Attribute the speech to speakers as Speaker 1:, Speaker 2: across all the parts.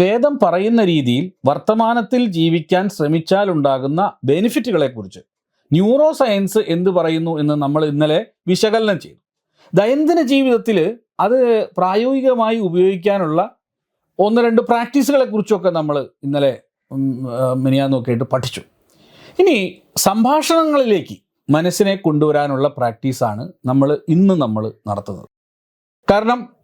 Speaker 1: വേദം പറയുന്ന രീതിയിൽ വർത്തമാനത്തിൽ ജീവിക്കാൻ ശ്രമിച്ചാൽ ഉണ്ടാകുന്ന ബെനിഫിറ്റുകളെക്കുറിച്ച്. ന്യൂറോ സയൻസ് എന്ത് പറയുന്നു എന്ന് നമ്മൾ ഇന്നലെ വിശകലനം ചെയ്തു. ദൈനംദിന ജീവിതത്തിൽ അത് പ്രായോഗികമായി ഉപയോഗിക്കാനുള്ള ഒന്ന് രണ്ട് പ്രാക്ടീസുകളെ കുറിച്ചൊക്കെ നമ്മൾ ഇന്നലെ മിനിയാന്നൊക്കെ നോക്കിയിട്ട് പഠിച്ചു. ഇനി സംഭാഷണങ്ങളിലേക്ക് മനസ്സിനെ കൊണ്ടുവരാനുള്ള പ്രാക്ടീസാണ് നമ്മൾ ഇന്ന് നമ്മൾ നടത്തുന്നത്. കാരണം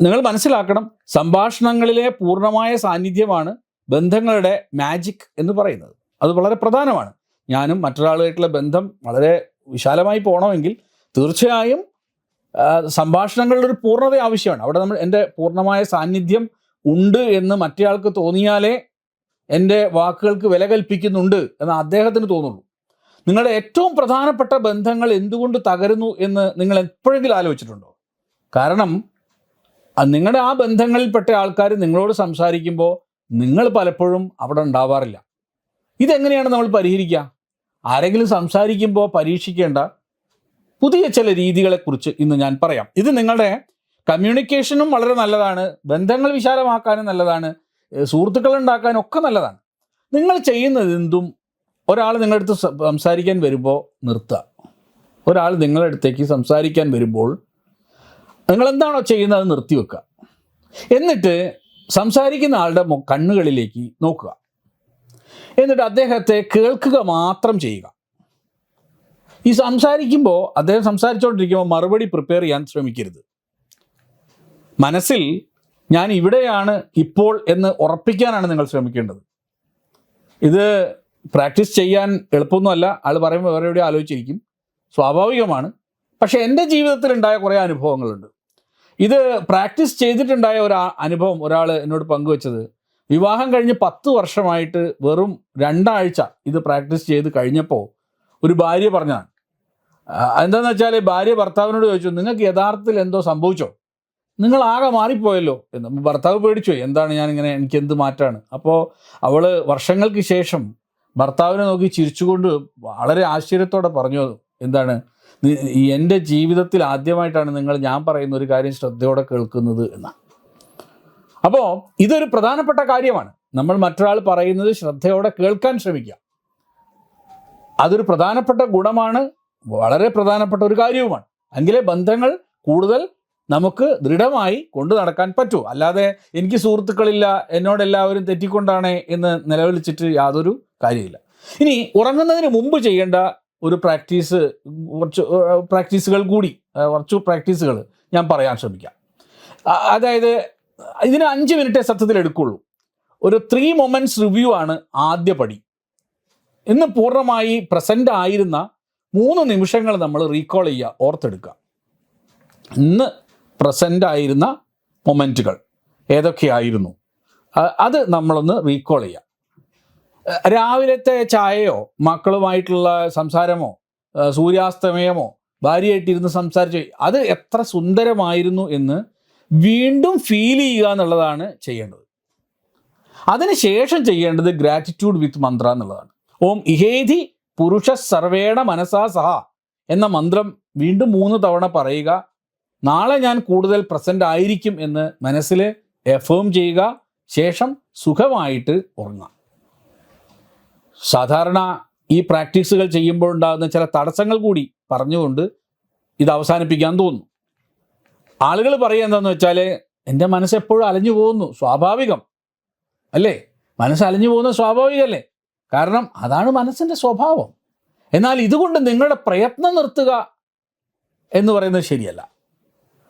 Speaker 1: നിങ്ങൾ മനസ്സിലാക്കണം സംഭാഷണങ്ങളിലെ പൂർണമായ സാന്നിധ്യമാണ് ബന്ധങ്ങളുടെ മാജിക് എന്ന് പറയുന്നത്. അത് വളരെ പ്രധാനമാണ്. ഞാനും മറ്റൊരാളുമായിട്ടുള്ള ബന്ധം വളരെ വിശാലമായി പോകണമെങ്കിൽ തീർച്ചയായും സംഭാഷണങ്ങളുടെ ഒരു പൂർണത ആവശ്യമാണ്. അവിടെ നമ്മൾ എന്റെ പൂർണമായ സാന്നിധ്യം ഉണ്ട് എന്ന് മറ്റേയാൾക്ക് തോന്നിയാലേ എന്റെ വാക്കുകൾക്ക് വില കൽപ്പിക്കുന്നുണ്ട് എന്ന് അദ്ദേഹത്തിന് തോന്നുള്ളൂ. നിങ്ങളുടെ ഏറ്റവും പ്രധാനപ്പെട്ട ബന്ധങ്ങൾ എന്തുകൊണ്ട് തകരുന്നു എന്ന് നിങ്ങൾ എപ്പോഴെങ്കിലും ആലോചിച്ചിട്ടുണ്ടോ? കാരണം നിങ്ങളുടെ ആ ബന്ധങ്ങളിൽപ്പെട്ട ആൾക്കാർ നിങ്ങളോട് സംസാരിക്കുമ്പോൾ നിങ്ങൾ പലപ്പോഴും അവിടെ ഉണ്ടാവാറില്ല. ഇതെങ്ങനെയാണ് നമ്മൾ പരിഹരിക്കുക ആരെങ്കിലും സംസാരിക്കുമ്പോൾ പരീക്ഷിക്കേണ്ട പുതിയ ചില രീതികളെക്കുറിച്ച് ഇന്ന് ഞാൻ പറയാം. ഇത് നിങ്ങളുടെ കമ്മ്യൂണിക്കേഷനും വളരെ നല്ലതാണ്. ബന്ധങ്ങൾ വിശാലമാക്കാനും നല്ലതാണ്. സുഹൃത്തുക്കൾ ഉണ്ടാക്കാനും ഒക്കെ നല്ലതാണ്. നിങ്ങൾ ചെയ്യുന്നത് എന്തും ഒരാൾ നിങ്ങളുടെ അടുത്ത് സംസാരിക്കാൻ വരുമ്പോൾ നിർത്തുക ഒരാൾ നിങ്ങളുടെ അടുത്തേക്ക് സംസാരിക്കാൻ വരുമ്പോൾ നിങ്ങൾ എന്താണോ ചെയ്യുന്നത് അത് നിർത്തി വെക്കുക. എന്നിട്ട് സംസാരിക്കുന്ന ആളുടെ കണ്ണുകളിലേക്ക് നോക്കുക. എന്നിട്ട് അദ്ദേഹത്തെ കേൾക്കുക മാത്രം ചെയ്യുക. ഈ സംസാരിക്കുമ്പോൾ അദ്ദേഹം സംസാരിച്ചുകൊണ്ടിരിക്കുമ്പോൾ മറുപടി പ്രിപ്പയർ ചെയ്യാൻ ശ്രമിക്കരുത്. മനസ്സിൽ ഞാൻ ഇവിടെയാണ് ഇപ്പോൾ എന്ന് ഉറപ്പിക്കാനാണ് നിങ്ങൾ ശ്രമിക്കേണ്ടത്. ഇത് പ്രാക്ടീസ് ചെയ്യാൻ എളുപ്പമൊന്നുമല്ല. ആൾ പറയുമ്പോൾ വേറെ എവിടെയും ആലോചിച്ചിരിക്കും. സ്വാഭാവികമാണ്. പക്ഷേ എന്റെ ജീവിതത്തിൽ ഉണ്ടായ കുറേ അനുഭവങ്ങളുണ്ട്. ഇത് പ്രാക്ടീസ് ചെയ്തിട്ടുണ്ടായ ഒരു അനുഭവം ഒരാൾ എന്നോട് പങ്കുവച്ചത്. വിവാഹം കഴിഞ്ഞ് പത്ത് വർഷമായിട്ട് വെറും രണ്ടാഴ്ച ഇത് പ്രാക്ടീസ് ചെയ്ത് കഴിഞ്ഞപ്പോൾ ഒരു ഭാര്യ പറഞ്ഞതാണ്. എന്താണെന്ന് വെച്ചാൽ ഭാര്യ ഭർത്താവിനോട് ചോദിച്ചു നിങ്ങൾക്ക് യഥാർത്ഥത്തിൽ എന്തോ സംഭവിച്ചോ? നിങ്ങൾ ആകെ മാറിപ്പോയല്ലോ? എന്ന്. ഭർത്താവ് പേടിച്ചു. എന്താണ് ഞാനിങ്ങനെ എനിക്ക് എന്ത് മാറ്റാണ്? അപ്പോൾ അവൾ വർഷങ്ങൾക്ക് ശേഷം ഭർത്താവിനെ നോക്കി ചിരിച്ചുകൊണ്ട് വളരെ ആശ്ചര്യത്തോടെ പറഞ്ഞു എന്താണ്? എന്റെ ജീവിതത്തിൽ ആദ്യമായിട്ടാണ് നിങ്ങൾ ഞാൻ പറയുന്ന ഒരു കാര്യം ശ്രദ്ധയോടെ കേൾക്കുന്നത് എന്നാണ് അപ്പോൾ ഇതൊരു പ്രധാനപ്പെട്ട കാര്യമാണ്. നമ്മൾ മറ്റൊരാൾ പറയുന്നത് ശ്രദ്ധയോടെ കേൾക്കാൻ ശ്രമിക്കുക. അതൊരു പ്രധാനപ്പെട്ട ഗുണമാണ് വളരെ പ്രധാനപ്പെട്ട ഒരു കാര്യവുമാണ്. എങ്കിലേ ബന്ധങ്ങൾ കൂടുതൽ നമുക്ക് ദൃഢമായി കൊണ്ടു നടക്കാൻ പറ്റൂ. അല്ലാതെ എനിക്ക് സുഹൃത്തുക്കളില്ല എന്നോട് എല്ലാവരും തെറ്റിക്കൊണ്ടാണ് എന്ന് നിലവിളിച്ചിട്ട് യാതൊരു കാര്യമില്ല ഇനി ഉറങ്ങുന്നതിന് മുമ്പ് ചെയ്യേണ്ട ഒരു പ്രാക്ടീസ് കുറച്ച് പ്രാക്ടീസുകൾ കൂടി കുറച്ച് പ്രാക്ടീസുകൾ ഞാൻ പറയാൻ ശ്രമിക്കാം. അതായത് ഇതിന് അഞ്ച് മിനിറ്റേ സത്യത്തിൽ എടുക്കുള്ളൂ. ഒരു ത്രീ മൊമെന്റ്സ് റിവ്യൂ ആണ് ആദ്യ പടി. ഇന്ന് പൂർണമായി പ്രസന്റ് ആയിരുന്ന മൂന്ന് നിമിഷങ്ങൾ നമ്മൾ റീകോൾ ചെയ്യുക ഓർത്തെടുക്കുക. ഇന്ന് പ്രസന്റ് ആയിരുന്ന മൊമെന്റുകൾ ഏതൊക്കെയായിരുന്നു? അത് നമ്മളൊന്ന് റീകോൾ ചെയ്യുക അഹ് രാവിലത്തെ ചായയോ മക്കളുമായിട്ടുള്ള സംസാരമോ സൂര്യാസ്തമയമോ ഭാര്യയായിട്ടിരുന്ന് സംസാരിച്ച് അത് എത്ര സുന്ദരമായിരുന്നു എന്ന് വീണ്ടും ഫീൽ ചെയ്യുക എന്നുള്ളതാണ് ചെയ്യേണ്ടത്. അതിനുശേഷം ചെയ്യേണ്ടത് ഗ്രാറ്റിറ്റ്യൂഡ് വിത്ത് മന്ത്ര എന്നുള്ളതാണ്. ഓം ഇഹേധി പുരുഷ സർവേണ മനസാ സഹ എന്ന മന്ത്രം വീണ്ടും മൂന്ന് തവണ പറയുക. നാളെ ഞാൻ കൂടുതൽ പ്രസന്റ് ആയിരിക്കും എന്ന് മനസ്സിൽ എഫേം ചെയ്യുക. ശേഷം സുഖമായിട്ട് ഉറങ്ങാം സാധാരണ ഈ പ്രാക്ടീസുകൾ ചെയ്യുമ്പോൾ ഉണ്ടാകുന്ന ചില തടസ്സങ്ങൾ കൂടി പറഞ്ഞുകൊണ്ട് ഇത് അവസാനിപ്പിക്കാൻ തോന്നുന്നു. ആളുകൾ പറയുക എന്താണെന്ന് വെച്ചാൽ എന്റെ മനസ്സെപ്പോഴും അലഞ്ഞു പോകുന്നു സ്വാഭാവികം. അല്ലേ? മനസ്സ് അലഞ്ഞു പോകുന്നത് സ്വാഭാവികമല്ലേ? കാരണം അതാണ് മനസ്സിന്റെ സ്വഭാവം. എന്നാൽ ഇതുകൊണ്ട് നിങ്ങളുടെ പ്രയത്നം നിർത്തുക എന്ന് പറയുന്നത് ശരിയല്ല.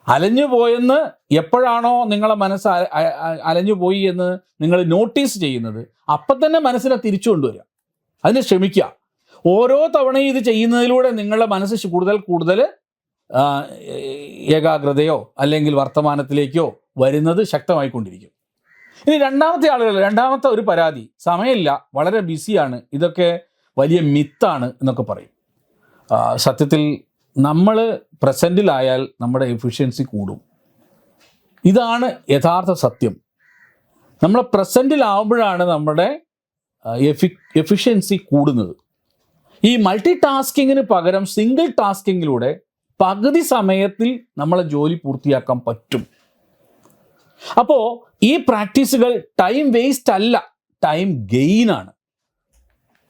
Speaker 1: അലഞ്ഞു പോയെന്ന് എപ്പോഴാണോ നിങ്ങളെ മനസ്സ് അലഞ്ഞു പോയി എന്ന് നിങ്ങൾ നോട്ടീസ് ചെയ്യുന്നത് അപ്പം തന്നെ മനസ്സിനെ തിരിച്ചു കൊണ്ടുവരിക. അതിന് ശ്രമിക്കുക ഓരോ തവണയും ഇത് ചെയ്യുന്നതിലൂടെ നിങ്ങളുടെ മനസ്സ് കൂടുതൽ കൂടുതൽ ഏകാഗ്രതയോ അല്ലെങ്കിൽ വർത്തമാനത്തിലേക്കോ വരുന്നത് ശക്തമായിക്കൊണ്ടിരിക്കും. ഇനി രണ്ടാമത്തെ ആളുകൾ രണ്ടാമത്തെ ഒരു പരാതി. സമയമില്ല വളരെ ബിസിയാണ്. ഇതൊക്കെ വലിയ മിത്താണ് എന്നൊക്കെ പറയും. സത്യത്തിൽ നമ്മൾ പ്രസന്റിലായാൽ നമ്മുടെ എഫിഷ്യൻസി കൂടും. ഇതാണ് യഥാർത്ഥ സത്യം. നമ്മൾ പ്രസന്റിലാവുമ്പോഴാണ് നമ്മുടെ എഫി എഫിഷ്യൻസി കൂടുന്നത്. ഈ മൾട്ടി ടാസ്കിങ്ങിന് പകരം സിംഗിൾ ടാസ്കിങ്ങിലൂടെ പകുതി സമയത്തിൽ നമ്മളെ ജോലി പൂർത്തിയാക്കാൻ പറ്റും. അപ്പോൾ ഈ പ്രാക്ടീസുകൾ ടൈം വേസ്റ്റ് അല്ല ടൈം ഗെയിൻ ആണ്.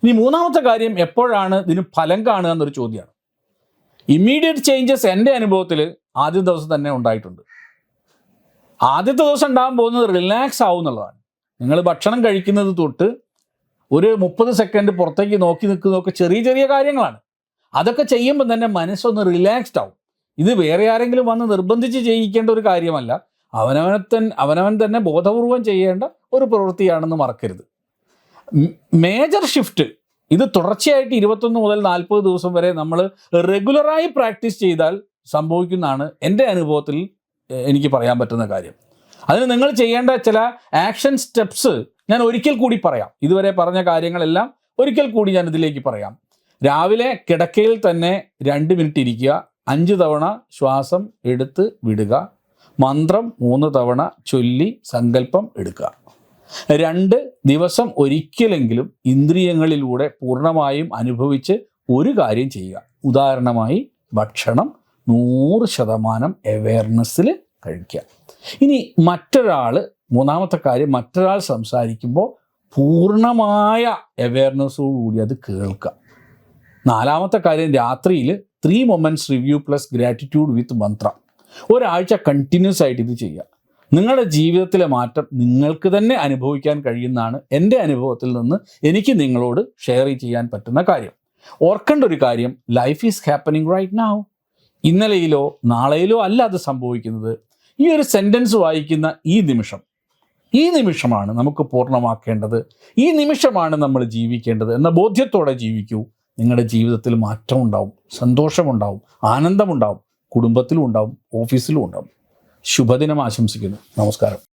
Speaker 1: ഇനി മൂന്നാമത്തെ കാര്യം എപ്പോഴാണ് ഇതിന് ഫലം കാണുക എന്നൊരു ചോദ്യമാണ്. ഇമ്മീഡിയറ്റ് ചേഞ്ചസ് എന്റെ അനുഭവത്തിൽ ആദ്യ ദിവസം തന്നെ ഉണ്ടായിട്ടുണ്ട്. ആദ്യത്തെ ദിവസം ഉണ്ടാകാൻ പോകുന്നത് റിലാക്സ് ആവും എന്നുള്ളതാണ് നിങ്ങൾ ഭക്ഷണം കഴിക്കുന്നത് തൊട്ട് ഒരു മുപ്പത് സെക്കൻഡ് പുറത്തേക്ക് നോക്കി നിൽക്കുന്നതൊക്കെ ചെറിയ ചെറിയ കാര്യങ്ങളാണ്. അതൊക്കെ ചെയ്യുമ്പോൾ തന്നെ മനസ്സൊന്ന് റിലാക്സ്ഡ് ആവും. ഇത് വേറെ ആരെങ്കിലും വന്ന് നിർബന്ധിച്ച് ചെയ്യിക്കേണ്ട ഒരു കാര്യമല്ല. അവനവനെ തന്നെ അവനവൻ തന്നെ ബോധപൂർവം ചെയ്യേണ്ട ഒരു പ്രവൃത്തിയാണെന്ന് മറക്കരുത്. മേജർ ഷിഫ്റ്റ് ഇത് തുടർച്ചയായിട്ട് ഇരുപത്തൊന്ന് മുതൽ നാൽപ്പത് ദിവസം വരെ നമ്മൾ റെഗുലറായി പ്രാക്ടീസ് ചെയ്താൽ സംഭവിക്കുന്നതാണ് എന്റെ അനുഭവത്തിൽ എനിക്ക് പറയാൻ പറ്റുന്ന കാര്യം. അതിന് നിങ്ങൾ ചെയ്യേണ്ട ചില ആക്ഷൻ സ്റ്റെപ്സ് ഞാൻ ഒരിക്കൽ കൂടി പറയാം. ഇതുവരെ പറഞ്ഞ കാര്യങ്ങളെല്ലാം ഒരിക്കൽ കൂടി ഞാൻ ഇതിലേക്ക് പറയാം. രാവിലെ കിടക്കയിൽ തന്നെ രണ്ട് മിനിറ്റ് ഇരിക്കുക. അഞ്ച് തവണ ശ്വാസം എടുത്ത് വിടുക. മന്ത്രം മൂന്ന് തവണ ചൊല്ലി സങ്കല്പം എടുക്കുക. രണ്ട് ദിവസം ഒരിക്കലെങ്കിലും ഇന്ദ്രിയങ്ങളിലൂടെ പൂർണമായും അനുഭവിച്ച് ഒരു കാര്യം ചെയ്യുക. ഉദാഹരണമായി ഭക്ഷണം നൂറ് ശതമാനം അവയർനെസ്സിൽ കഴിക്കുക. ഇനി മറ്റൊരാൾ മൂന്നാമത്തെ കാര്യം മറ്റൊരാൾ സംസാരിക്കുമ്പോൾ പൂർണമായ അവയർനെസ്സോടുകൂടി അത് കേൾക്കുക. നാലാമത്തെ കാര്യം രാത്രിയിൽ three moments review plus gratitude with mantra ഒരാഴ്ച കണ്ടിന്യൂസ് ആയിട്ട് ഇത് ചെയ്യുക. നിങ്ങളുടെ ജീവിതത്തിലെ മാറ്റം നിങ്ങൾക്ക് തന്നെ അനുഭവിക്കാൻ കഴിയുന്നതാണ് എന്റെ അനുഭവത്തിൽ നിന്ന് എനിക്ക് നിങ്ങളോട് ഷെയർ ചെയ്യാൻ പറ്റുന്ന കാര്യം. ഓർക്കേണ്ട ഒരു കാര്യം life is happening right now ഇന്നലെയിലോ നാളെയിലോ അല്ല അത് സംഭവിക്കുന്നത്. ഈ ഒരു സെന്റൻസ് വായിക്കുന്ന ഈ നിമിഷം ഈ നിമിഷമാണ് നമുക്ക് പൂർണമാക്കേണ്ടത്. ഈ നിമിഷമാണ് നമ്മൾ ജീവിക്കേണ്ടത് എന്ന ബോധ്യത്തോടെ ജീവിക്കൂ. നിങ്ങളുടെ ജീവിതത്തിൽ മാറ്റം ഉണ്ടാവും സന്തോഷമുണ്ടാവും ആനന്ദമുണ്ടാവും കുടുംബത്തിലും ഉണ്ടാവും ഓഫീസിലും ഉണ്ടാവും. ശുഭദിനം ആശംസിക്കുന്നു. നമസ്കാരം.